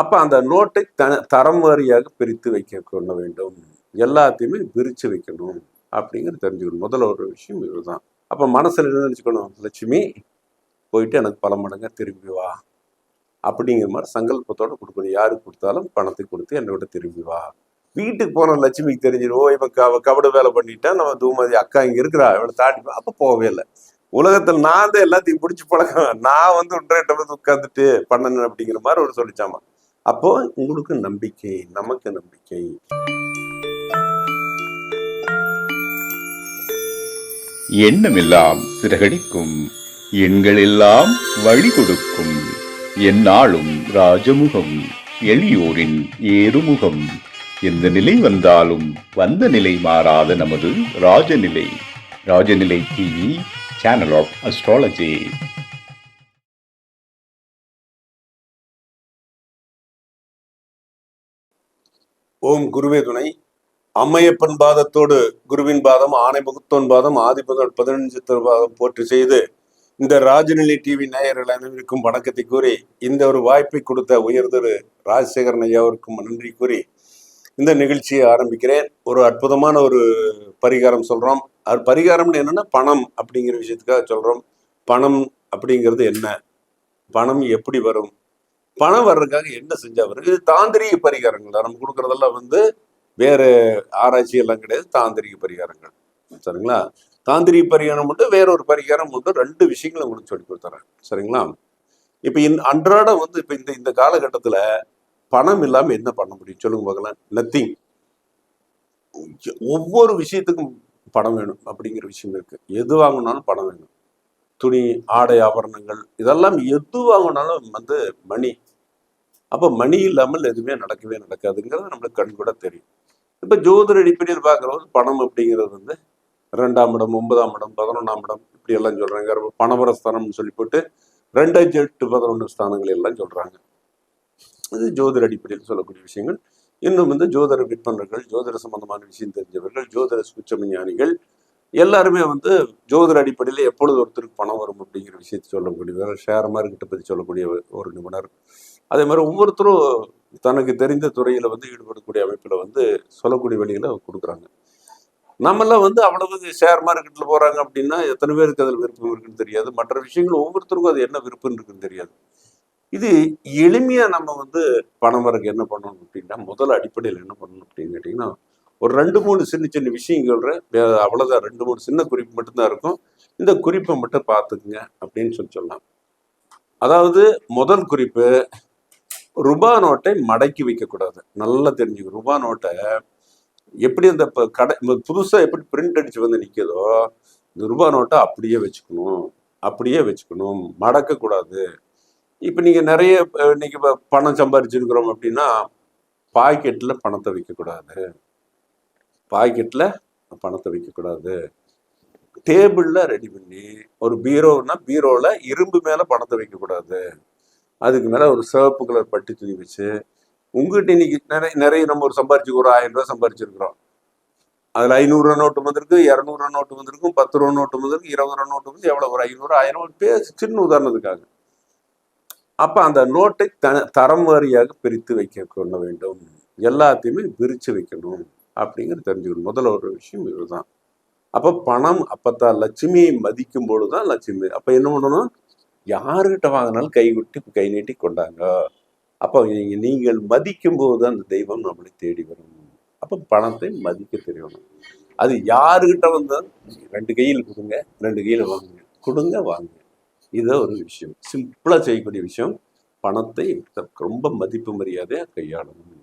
அப்ப அந்த நோட்டை த தரம் வாரியாக பிரித்து வைக்க கொள்ள வேண்டும். எல்லாத்தையுமே பிரித்து வைக்கணும் அப்படிங்கிறது தெரிஞ்சுக்கணும். முதல்ல ஒரு விஷயம் இதுதான். அப்போ மனசில் என்ன நினச்சிக்கணும்? லட்சுமி போயிட்டு எனக்கு பல மடங்காக திரும்பி வா. அப்படிங்கிற மாதிரி சங்கல்பத்தோடு கொடுக்கணும். யாருக்கு கொடுத்தாலும் பணத்தை கொடுத்து என்னை விட திரும்பி வா. வீட்டுக்கு போன லட்சுமிக்கு தெரிஞ்சிடும். ஓ இவன் க கபடு வேலை பண்ணிட்டா நம்ம தூமதி அக்கா இங்கே இருக்கிறா இவளை தாண்டி அப்போ போகவே இல்லை. உலகத்தில் நான் தான் எல்லாத்தையும் பிடிச்சி பழக்கம் நான் வந்து ஒன்றரை உட்காந்துட்டு பண்ணணும் அப்படிங்கிற மாதிரி ஒரு சொல்லிச்சாமா? அப்போ உங்களுக்கு நம்பிக்கை நமக்கு நம்பிக்கை. எண்ணமெல்லாம் சிறகடிக்கும் எண்களெல்லாம் வழி கொடுக்கும். எந்நாளும் ராஜமுகம் எளியோரின் ஏறுமுகம். எந்த நிலை வந்தாலும் வந்த நிலை மாறாத நமது Rajanilai. Rajanilai TV channel of astrology ஓம் குருவே துணை. அம்மையப்பன் பாதத்தோடு குருவின் பாதம் ஆணை முகத்தோன் பாதம் ஆதிபதன் பதினஞ்சு பாதம் போற்றி செய்து இந்த ராஜநிலை டிவி நேயர்கள் அனைவருக்கும் வணக்கத்தை கூறி இந்த ஒரு வாய்ப்பை கொடுத்த உயர்திரு ராஜசேகரன் ஐயாவிற்கும் நன்றி கூறி இந்த நிகழ்ச்சியை ஆரம்பிக்கிறேன். ஒரு அற்புதமான ஒரு பரிகாரம் சொல்றோம். அது பரிகாரம்னு என்னன்னா பணம் அப்படிங்கிற விஷயத்துக்காக சொல்றோம். பணம் அப்படிங்கிறது என்ன? பணம் எப்படி வரும்? பணம் வர்றதுக்காக என்ன செஞ்சா வரும்? இது தாந்திரிக பரிகாரங்கள். நம்ம கொடுக்கறதெல்லாம் வந்து வேற ஆராய்ச்சி எல்லாம் கிடையாது தாந்திரிக பரிகாரங்கள். சரிங்களா? தாந்திரிக பரிகாரம் மட்டும் வேற ஒரு பரிகாரம் மட்டும் ரெண்டு விஷயங்களை உங்களுக்கு சொல்லி கொடுத்துறேன். சரிங்களா? இப்ப இன் அன்றாடம் வந்து இப்ப இந்த இந்த காலகட்டத்துல பணம் இல்லாம என்ன பண்ண முடியும்? சொல்லுங்க பார்க்கலாம். நத்திங் ஒவ்வொரு விஷயத்துக்கும் பணம் வேணும் அப்படிங்கிற விஷயம் இருக்கு. எது வாங்கினாலும் பணம் வேணும். துணி ஆடை ஆபரணங்கள் இதெல்லாம் எது வாங்கினாலும் வந்து மணி. அப்போ மணி இல்லாமல் எதுவுமே நடக்கவே நடக்காதுங்கிறது நம்மளுக்கு கண் கூட தெரியும். இப்போ ஜோதிட அடிப்படையில் பார்க்குறது பணம் அப்படிங்கிறது வந்து ரெண்டாம் இடம் ஒன்பதாம் இடம் பதினொன்றாம் இடம் இப்படி எல்லாம் சொல்றாங்க. பணபரஸ்தானம்னு சொல்லி போட்டு ரெண்டாயிரத்தி எட்டு பதினொன்று ஸ்தானங்கள் எல்லாம் சொல்றாங்க. இது ஜோதிட அடிப்படையில் சொல்லக்கூடிய விஷயங்கள். இன்னும் வந்து ஜோதிட விற்பனர்கள் ஜோதிட சம்பந்தமான விஷயம் தெரிஞ்சவர்கள் ஜோதிட சுச்சம ஞானிகள் எல்லாருமே வந்து ஜோதிட அடிப்படையில் எப்பொழுது ஒருத்தருக்கு பணம் வரும் அப்படிங்கிற விஷயத்தை சொல்லக்கூடியவர் ஷேர் மார்க்கெட்டை பற்றி சொல்லக்கூடிய ஒரு நிபுணர். அதே மாதிரி ஒவ்வொருத்தரும் தனக்கு தெரிந்த துறையில வந்து ஈடுபடக்கூடிய அமைப்பில் வந்து சொல்லக்கூடிய வழிகளை கொடுக்குறாங்க. நம்மெல்லாம் வந்து அவ்வளவு ஷேர் மார்க்கெட்டில் போறாங்க அப்படின்னா எத்தனை பேருக்கு அதில் விருப்பம் இருக்குன்னு தெரியாது. மற்ற விஷயங்கள் ஒவ்வொருத்தருக்கும் அது என்ன விருப்பம் இருக்குன்னு தெரியாது. இது எளிமையா நம்ம வந்து பணம் வரக்கு என்ன பண்ணணும் அப்படின்னா முதல் அடிப்படையில் என்ன பண்ணணும் அப்படின்னு கேட்டிங்கன்னா ஒரு ரெண்டு மூணு சின்ன சின்ன விஷயங்கள் அவ்வளோதான் ரெண்டு மூணு சின்ன குறிப்பு மட்டும்தான் இருக்கும். இந்த குறிப்பை மட்டும் பார்த்துக்குங்க அப்படின்னு சொல்லி சொல்லலாம். அதாவது முதல் குறிப்பு ரூபா நோட்டை மடக்கி வைக்கக்கூடாது. நல்லா தெரிஞ்சுக்கணும். ரூபா நோட்டை எப்படி அந்த இப்போ கடை புதுசாக எப்படி பிரிண்ட் அடிச்சு வந்து நிற்கிதோ இந்த ரூபா நோட்டை அப்படியே வச்சுக்கணும். அப்படியே வச்சுக்கணும். மடக்கக்கூடாது. இப்போ நீங்கள் நிறைய இன்னைக்கு பணம் சம்பாரிச்சிருக்கிறோம் அப்படின்னா பாக்கெட்டில் பணத்தை வைக்கக்கூடாது. பாக்கெட்டில் பணத்தை வைக்கக்கூடாது. டேபிளில் ரெடி பண்ணி ஒரு பீரோன்னா பீரோவில் இரும்பு மேலே பணத்தை வைக்கக்கூடாது. அதுக்கு மேலே ஒரு சிவப்பு கலர் பட்டி துணி வச்சு உங்ககிட்ட இன்னைக்கு நிறைய நிறைய நம்ம ஒரு சம்பாரிச்சு ஒரு ஆயிரம் ரூபா சம்பாரிச்சிருக்கிறோம். அதில் ஐநூறுரூவா நோட்டு வந்திருக்கு இரநூறுவா நோட்டு வந்திருக்கும் பத்து ரூபா நோட்டு வந்திருக்கு இருபது ரூபா நோட்டு வந்து எவ்வளோ ஒரு ஐநூறு ஆயிரம் ஒரு சின்ன உதாரணத்துக்காக. அப்போ அந்த நோட்டை த தரம் வாரியாக பிரித்து வைக்க கொள்ள வேண்டும். எல்லாத்தையுமே பிரித்து வைக்கணும். அப்படிங்கிறது தெரிஞ்சுக்கணும். முதல்ல ஒரு விஷயம் இதுதான். அப்போ பணம் அப்பத்தான் லட்சுமியை மதிக்கும் பொழுது தான் லட்சுமி அப்போ என்ன பண்ணணும்? யாருக்கிட்ட வாங்கினாலும் கை விட்டு கை நீட்டி கொண்டாங்க. அப்போ நீங்கள் நீங்கள் மதிக்கும் போது அந்த தெய்வம் நம்மளை தேடி வரும். அப்போ பணத்தை மதிக்க தெரியணும். அது யாருக்கிட்ட வந்தால் ரெண்டு கையில் கொடுங்க ரெண்டு கையில் வாங்குங்க. கொடுங்க வாங்குங்க இதுதான் ஒரு விஷயம். சிம்பிளாக செய்யக்கூடிய விஷயம். பணத்தை ரொம்ப மதிப்பு மரியாதையாக கையாளணும்.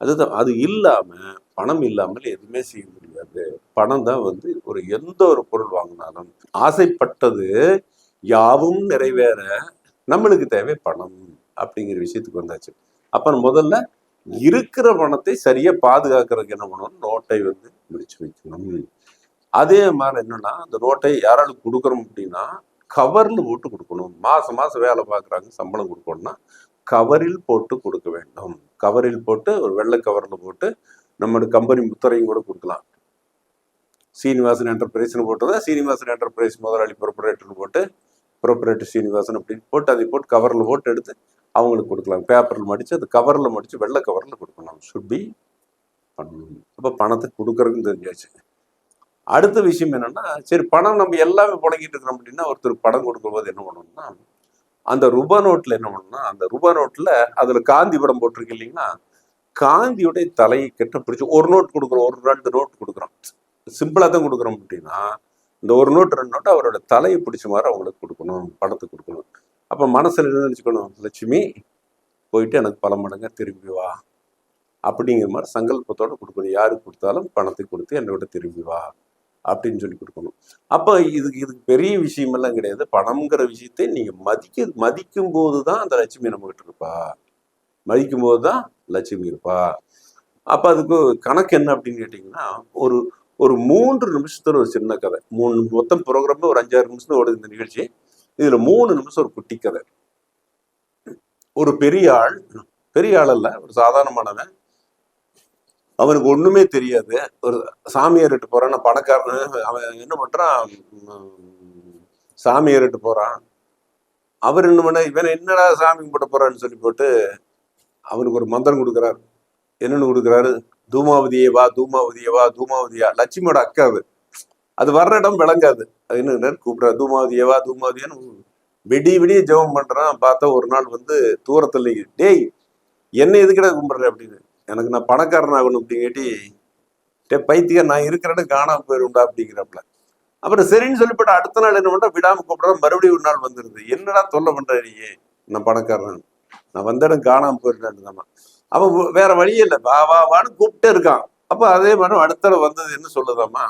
அதுதான் அது இல்லாமல் பணம் இல்லாமல் எதுவுமே செய்ய முடியாது. பணம் தான் வந்து ஒரு எந்த ஒரு பொருள் வாங்கினாலும் ஆசைப்பட்டது யாவும் நிறைவேற நம்மளுக்கு தேவை பணம் அப்படிங்கிற விஷயத்துக்கு வந்தாச்சு. அப்புறம் முதல்ல இருக்கிற பணத்தை சரியா பாதுகாக்கிறதுக்கு என்ன பண்ணணும்? நோட்டை வந்து முடிச்சு வைக்கணும். அதே மாதிரி என்னன்னா அந்த நோட்டை யாராலும் கொடுக்குறோம் அப்படின்னா கவர்ல போட்டு கொடுக்கணும். மாசம் மாசம் வேலை பார்க்குறாங்க சம்பளம் கொடுக்கணும்னா கவரில் போட்டு கொடுக்க வேண்டும். கவரில் போட்டு ஒரு வெள்ளை கவரில் போட்டு நம்மளோட கம்பெனி முத்திரையும் கூட கொடுக்கலாம். சீனிவாசன் என்டர்பிரைஸ்னு போட்டதா? சீனிவாசன் என்டர்பிரைஸ் முதலாளி ப்ரொப்ரேட்டர்னு போட்டு ப்ரொப்ரேட்டர் சீனிவாசன் அப்படின்னு போட்டு அதை போட்டு கவரில் போட்டு எடுத்து அவங்களுக்கு கொடுக்கலாம். பேப்பரில் மடித்து அது கவரில் மடித்து வெள்ளை கவரில் கொடுக்கலாம். ஷுட் பி பண்ணணும். அப்போ பணத்தை கொடுக்குறதுன்னு தெரிஞ்சாச்சு. அடுத்த விஷயம் என்னென்னா சரி பணம் நம்ம எல்லாமே புழங்கிட்டு இருக்கிறோம் அப்படின்னா ஒருத்தர் பணம் கொடுக்கும்போது என்ன பண்ணணும்னா அந்த ரூபா நோட்டில் என்ன பண்ணணும்னா அந்த ரூபா நோட்டில் அதில் காந்தி படம் போட்டிருக்கு இல்லைங்கன்னா காந்தியுடைய தலையை கெட்ட பிடிச்சி ஒரு நோட் கொடுக்குறோம் ஒரு ரெண்டு நோட் கொடுக்குறோம். சிம்பிளாக தான் கொடுக்குறோம் அப்படின்னா இந்த ஒரு நோட் ரெண்டு நோட்டு அவரோட தலையை பிடிச்ச மாதிரி அவங்களுக்கு கொடுக்கணும் பணத்தை கொடுக்கணும். அப்போ மனசில் என்ன நினச்சிக்கணும்? லட்சுமி போயிட்டு எனக்கு பல மடங்கா திரும்பி வா. அப்படிங்கிற மாதிரி சங்கல்பத்தோடு கொடுக்கணும். யாருக்கு கொடுத்தாலும் பணத்தை கொடுத்து என்னோட திரும்பி வா. அப்படின்னு சொல்லி கொடுக்கணும். அப்போ இதுக்கு இதுக்கு பெரிய விஷயமெல்லாம் கிடையாது. பணம்ங்கிற விஷயத்தை நீங்கள் மதிக்க மதிக்கும் போது தான் அந்த லட்சுமி நம்மகிட்ட இருப்பா. மதிக்கும் போது தான் லட்சுமி இருப்பா. அப்போ அதுக்கு கணக்கு என்ன அப்படின்னு கேட்டிங்கன்னா ஒரு ஒரு மூன்று நிமிஷத்துல ஒரு சின்ன கதை. மூணு மொத்தம் ப்ரோக்ராம் ஒரு அஞ்சாறு நிமிஷத்துல ஓடுது இந்த நிகழ்ச்சி. இதுல மூணு நிமிஷம் ஒரு குட்டி கதை. ஒரு பெரிய ஆள் பெரிய ஆள் அல்ல ஒரு சாதாரணமானவன். அவனுக்கு ஒண்ணுமே தெரியாது. ஒரு சாமியார்கிட்ட போறான். பணக்காரன் அவன் என்ன பண்றான்? உம், சாமியார்கிட்ட போறான். அவர் என்ன பண்ண இவன் என்னடா சாமி கும்பிட போறான்னு சொல்லி போட்டு அவனுக்கு ஒரு மந்திரம் கொடுக்குறாரு. என்னன்னு கொடுக்குறாரு? தூமாவதியே வா தூமாவதியே வா தூமாவதியா? லட்சுமியோட அக்கா அது. அது வர்ற இடம் விளங்காது. அது என்ன கூப்பிடுறாரு? தூமாவதியே வா தூமாவதியான்னு விடிய விடிய ஜெபம் பண்றான். பார்த்தா ஒரு நாள் வந்து தூரத்தில் டேய் என்ன எதுக்கிட கும்பிடுற அப்படின்னு. எனக்கு நான் பணக்காரன் ஆகணும் அப்படின்னு கேட்டி டே பைத்தியம் நான் இருக்கிறேன்னு காணாம போயிருண்டா அப்படிங்கிறப்பல அப்புறம் சரின்னு சொல்லிப்பட்டு அடுத்த நாள் என்ன பண்றா? விடாம கூப்பிடுறா மறுபடியும் ஒரு நாள் வந்துருது. என்னடா தொல்லை பண்ற நீ? நான் பணக்காரன். நான் வந்த இடம் காணாம போயிருந்தேன் அவன் வேற வழியே இல்லை. வா வா வான்னு கூப்பிட்டே இருக்கான். அப்போ அதே மாதிரி அடுத்த வந்தது என்ன சொல்லுதாம்மா?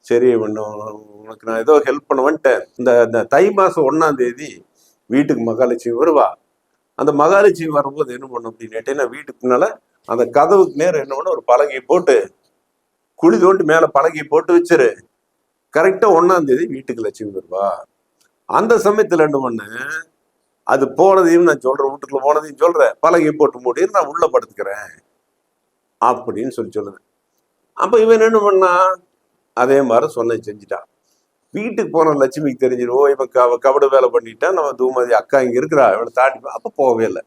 சரி உனக்கு நான் ஏதோ ஹெல்ப் பண்ண இந்த இந்த தை மாசம் ஒன்றாம் தேதி வீட்டுக்கு மகாலட்சுமி வருவா. அந்த மகாலட்சுமி வரும்போது என்ன பண்ணும் அப்படின்னு கேட்டீங்கன்னா வீட்டுக்கு முன்னால அந்த கதவுக்கு நேரம் என்ன பண்ண ஒரு பலகையை போட்டு குழி தோண்டி மேலே பலகையை போட்டு வச்சிரு. கரெக்டாக ஒன்றாம் தேதி வீட்டுக்கு லட்சுமி வருவா அந்த சமயத்தில் என்ன பண்ணு அது போனதையும் நான் சொல்கிறேன் வீட்டுக்குள்ள போனதையும் சொல்கிறேன் பலகையை போட்டு மூடி நான் உள்ளே படுத்துக்கிறேன். அப்படின்னு சொல்லி சொல்லுவேன் அப்போ இவன் என்ன பண்ணா அதே மாதிரி சொன்ன செஞ்சுட்டான் வீட்டுக்கு போன லட்சுமிக்கு தெரிஞ்சிடும் இவன் கவ கபடு வேலை பண்ணிட்டா நம்ம தூமதி அக்கா இங்கே இருக்கிறா இவளை தாண்டி அப்போ போகவே இல்லை.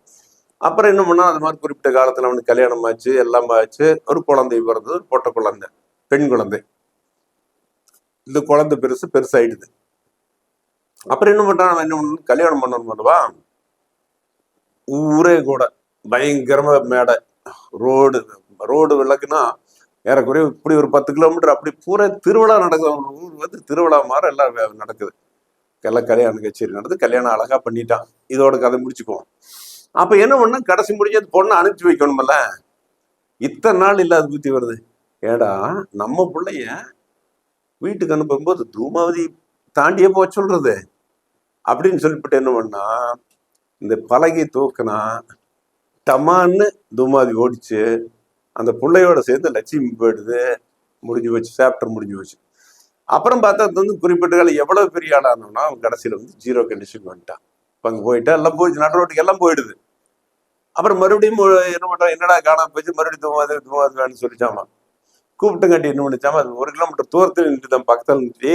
அப்புறம் என்ன பண்ணா அது மாதிரி குறிப்பிட்ட காலத்துல அவனுக்கு கல்யாணம் ஆச்சு எல்லாம் ஆச்சு. ஒரு குழந்தை பிறந்தது ஒரு பொட்டை குழந்தை பெண் குழந்தை. இந்த குழந்தை பெருசு பெருசாயிடுது. அப்புறம் என்ன பண்றான் அவன் என்ன பண்ணணும் கல்யாணம் பண்ணணும் பண்ணுவா ஊரே கூட. பயங்கரமா மேடை. ரோடு ரோடு விளக்குனா ஏறக்குறைய இப்படி ஒரு பத்து கிலோமீட்டர் அப்படி பூரா திருவிழா நடக்குது. ஊர் வந்து திருவிழா மாதிரி எல்லாம் நடக்குது. எல்லாம் கல்யாண கச்சேரி நடந்து கல்யாணம் அழகா பண்ணிட்டான். இதோட கதை முடிச்சுக்குவோம். அப்போ என்ன பண்ணா கடைசி முடிஞ்சது பொண்ணை அனுப்பிச்சு வைக்கணும்ல இத்தனை நாள் இல்லாத புத்தி வருது. ஏடா நம்ம பிள்ளைய வீட்டுக்கு அனுப்பும்போது தூமாவதி தாண்டியே போக சொல்றது. அப்படின்னு சொல்லிவிட்டு என்ன பண்ணா இந்த பலகை தூக்கினா டமான்னு தூமாதி ஓடிச்சு அந்த பிள்ளையோட சேர்ந்து லட்சுமி போயிடுது. முடிஞ்சு போச்சு சாப்டர் முடிஞ்சு போச்சு. அப்புறம் பார்த்தா அது வந்து குறிப்பிட்ட காலம் எவ்வளோ பெரிய ஆளானோம்னா அவன் கடைசியில் வந்து ஜீரோ கண்டிஷன் வந்துட்டான். இப்போ அங்க போயிட்டா எல்லாம் போயிடுச்சு. நடு ரோட்டுக்கு எல்லாம் போயிடுது. அப்புறம் மறுபடியும் என்ன பண்றான் என்னடா காணாம போச்சு மறுபடியும் தூமாது தூமாது வேணும்னு சொல்லிச்சாமா? கூப்பிட்டுங்காட்டி என்ன பண்ணிச்சாமா அது ஒரு கிலோமீட்டர் தூரத்தில் நின்று தான் பக்கத்தில் நின்னுட்டு,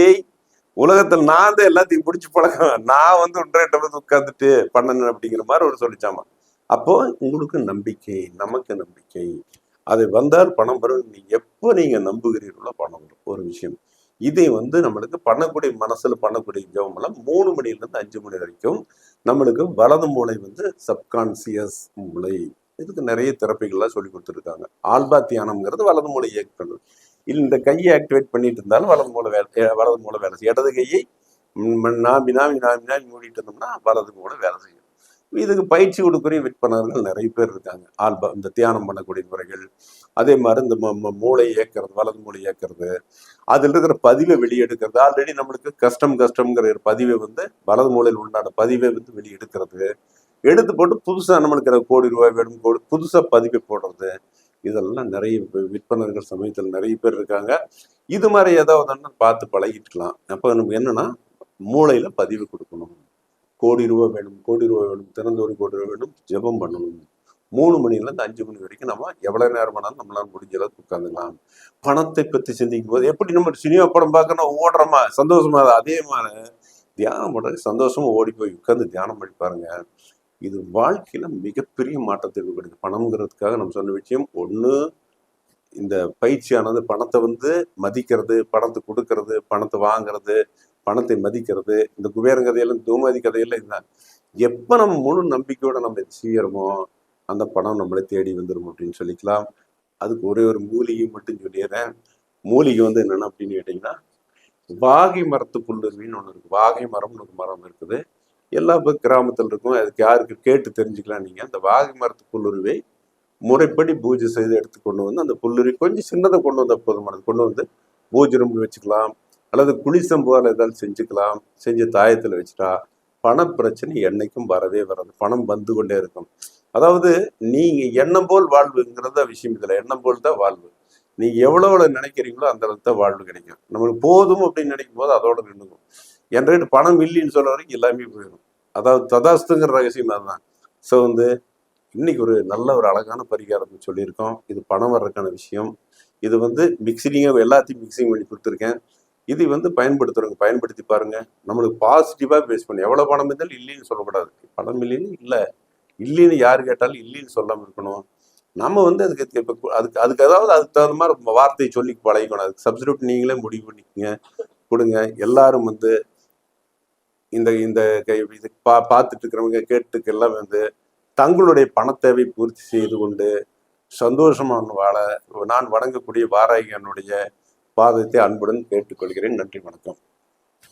உலகத்தில் நான் தான் எல்லாத்தையும் பிடிச்சி பழக்கம் நான் வந்து ஒன்றரை வந்து உட்காந்துட்டு பண்ணணும் அப்படிங்கிற மாதிரி ஒரு சொல்லிச்சாமா? அப்போ உங்களுக்கு நம்பிக்கை நமக்கு நம்பிக்கை. அது வந்தால் பணம் வரும். நீ எப்போ நீங்க நம்புகிறீர்களோ பணம் வரும். ஒரு விஷயம். இதை வந்து நம்மளுக்கு பண்ணக்கூடிய மனசுல பண்ணக்கூடிய ஜெபம் எல்லாம் மூணு மணில இருந்து அஞ்சு மணி வரைக்கும் நம்மளுக்கு வலது மூளை வந்து சப்கான்சியஸ் மூளை. இதுக்கு நிறைய தெரப்பிகள்லாம் சொல்லி கொடுத்துருக்காங்க. ஆல்பா தியானம்ங்கிறது வலது மூளை இயக்குறது இல்லை இந்த கையை ஆக்டிவேட் பண்ணிட்டு இருந்தாலும் வலது மூளை வேலை வலது மூளை வேலை செய்யும். இடது கையை நாம்பி நாம்பி நாம்பி நாம்பி மூடிட்டு இருந்தோம்னா வலது மூளை வேலை செய்யும். இதுக்கு பயிற்சி கொடுக்குற விற்பனர்கள் நிறைய பேர் இருக்காங்க. ஆல்பா இந்த தியானம் பண்ணக்கூடிய முறைகள் அதே மாதிரி இந்த ம- ம- மூளை இயக்கிறது வலது மூளை இயக்கிறது அதில் இருக்கிற பதிவை வெளியெடுக்கிறது. ஆல்ரெடி நம்மளுக்கு கஷ்டம் கஷ்டம்ங்கிற ஒரு பதிவை வந்து வலது மூலையில் உண்டான பதிவை வந்து வெளியெடுக்கிறது. எடுத்து போட்டு புதுசாக நம்மளுக்கு கோடி ரூபாய் வேணும் கோடி புதுசாக பதிவை போடுறது. இதெல்லாம் நிறைய விற்பனர்கள் சமயத்தில் நிறைய பேர் இருக்காங்க. இது மாதிரி ஏதாவது பார்த்து பழகிட்டுக்கலாம். அப்போ நமக்கு என்னன்னா மூளையில் பதிவு கொடுக்கணும். கோடி ரூபாய் வேணும் கோடி ரூபாய் வேணும் திறந்த ஒரு கோடி ரூபா வேணும் ஜெபம் பண்ணணும். மூணு மணில இருந்து அஞ்சு மணி வரைக்கும் நம்ம எவ்வளவு நேரம் வேணாலும் நம்மளால முடிஞ்ச அளவுக்கு உட்காந்துக்கலாம் பணத்தை பத்தி சிந்திக்கும் போது எப்படி நம்ம சினிமா படம் பார்க்கணும் ஓடுறோமா சந்தோஷமா அதே மாதிரி தியானம் பண்ணுறது சந்தோஷமா ஓடி போய் உட்காந்து தியானம் பண்ணி பாருங்க. இது வாழ்க்கையில மிகப்பெரிய மாற்றத்தை கொடுக்குது பணம்ங்கிறதுக்காக நம்ம சொன்ன விஷயம் ஒன்று இந்த பயிற்சியானது பணத்தை வந்து மதிக்கிறது பணத்தை கொடுக்கறது பணத்தை வாங்குறது பணத்தை மதிக்கிறது இந்த குபேரன் கதையெல்லாம் தூமதி கதையெல்லாம் இதுதான். எப்போ நம்ம முழு நம்பிக்கையோட நம்ம இதை செய்யறோமோ அந்த பணம் நம்மளை தேடி வந்துடும் அப்படின்னு சொல்லிக்கலாம். அதுக்கு ஒரே ஒரு மூலிகை மட்டும் சொல்லிடுறேன். மூலிகை வந்து என்னென்ன அப்படின்னு கேட்டிங்கன்னா வாகை மரத்து புல்லுருவின்னு ஒன்று இருக்குது வாகை மரம்னு ஒரு மரம் இருக்குது. எல்லா பக்கம் கிராமத்தில் இருக்கும். அதுக்கு யாருக்கு கேட்டு தெரிஞ்சுக்கலாம் நீங்கள் அந்த வாகை மரத்து புல்லுருவை முறைப்படி பூஜை செய்து எடுத்து கொண்டு வந்து அந்த புல்லுருவி கொஞ்சம் சின்னதை கொண்டு வந்த போதுமானது. கொண்டு வந்து பூஜை ரூமில் வச்சுக்கலாம். அல்லது குளிசம்புவால் ஏதாவது செஞ்சுக்கலாம் செஞ்சு தாயத்தில் வச்சுட்டா பண பிரச்சனை என்னைக்கும் வரவே வராது. பணம் வந்து கொண்டே இருக்கும். அதாவது நீங்கள் எண்ணம் போல் வாழ்வுங்கிறத விஷயம் இதில். எண்ணம் போல் தான் வாழ்வு. நீங்கள் எவ்வளோ எவ்வளோ நினைக்கிறீங்களோ அந்த அளவுக்கு தான் வாழ்வு கிடைக்கும். நம்மளுக்கு போதும் அப்படின்னு நினைக்கும் போது அதோட நின்றுக்கும் என்கிட்ட பணம் இல்லைன்னு சொல்கிற வரைக்கும் எல்லாமே போயிடும். அதாவது ததாஸ்துங்கிற ரகசியம் அதுதான். ஸோ வந்து இன்னைக்கு ஒரு நல்ல ஒரு அழகான பரிகாரம் சொல்லியிருக்கோம். இது பணம் வர்றதுக்கான விஷயம். இது வந்து மிக்சிங்காக எல்லாத்தையும் மிக்சிங் பண்ணி கொடுத்துருக்கேன். இது வந்து பயன்படுத்துறவங்க பயன்படுத்தி பாருங்க. நம்மளுக்கு பாசிட்டிவாக பேஸ் பண்ணி. எவ்வளோ பணம் இருந்தாலும் இல்லைன்னு சொல்லக்கூடாது. பணம் இல்லைன்னு இல்லை. இல்லைன்னு யார் கேட்டாலும் இல்லைன்னு சொல்லாமல் இருக்கணும். நம்ம வந்து அதுக்கு இப்போ அதுக்கு அதுக்கு அதாவது அதுக்கு தகுந்த மாதிரி வார்த்தையை சொல்லி பழகிக்கணும். அதுக்கு சப்ஸ்டியூட் நீங்களே முடிவு பண்ணிக்கங்க. கொடுங்க. எல்லாரும் வந்து இந்த இந்த கை இது பா பார்த்துட்டு இருக்கிறவங்க கேட்டுக்கு எல்லாம் வந்து தங்களுடைய பணத்தேவை பூர்த்தி செய்து கொண்டு சந்தோஷமான வாழ நான் வணங்கக்கூடிய வாராகியனுடைய பாதத்தை அன்புடன் கேட்டுக்கொள்கிறேன். நன்றி வணக்கம்.